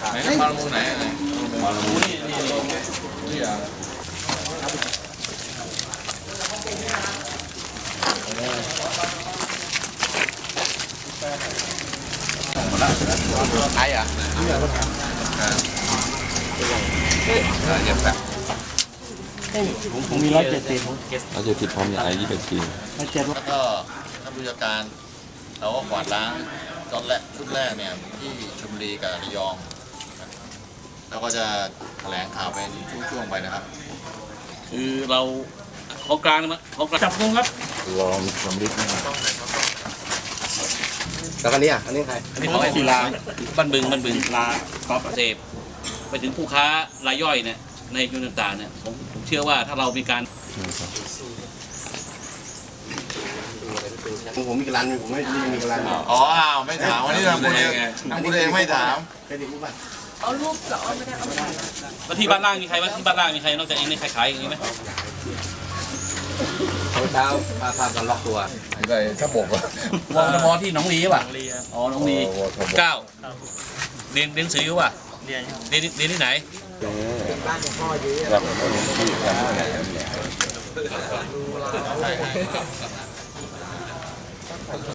ไหนมาลงไหนไหนมาลงนี่นี่นี่อะไอ้อะเก็บแบบผมมีร้อยเจ็ดสิบเราจะติดพร้อมอย่างไรยี่สิบปีร้อยเจ็ดแล้วก็ท่านผู้จัดการเราก็กวาดล้างตอนแรกชุดแรกเนี่ยที่ชลบุรีกับระยองนะ แล้วก็จะแถลงข่าวเป็นช่วงๆไปนะครับ คือเราของกลางนะของกลางจับงงครับลองสำลิดแล้วกันนี้อะอันนี้ใครอันนี้ของไอ้กีฬาบ้านบึงบ้านบึงลาปอบเสพไปถึงผู้ค้ารายย่อยเนี่ยในจุดต่างๆเนี่ยผมผมเชื่อว่าถ้าเรามีการผมมีกร้านนึงผมไม่ไม่มีกร้านอ๋ออ้าวไม่ถามวันนี้ทำคุณเองทำคุณเองไม่ถามเครดิตผู้บั ตรแล้วที่บ้านล่างมีใครวะที่บ้านล่างมีใครนอกจากเองในขายขายอย่างนี้ไหมเช้าพาพากันล็อกตัวอะไรถ้าบกอะวงมอที่หนองลีป่ะอ๋อหนองลีเก้าเรียนเรียนหนังสืออยู่ป่ะเรียนเรียนเรียนที่ไหนแบบ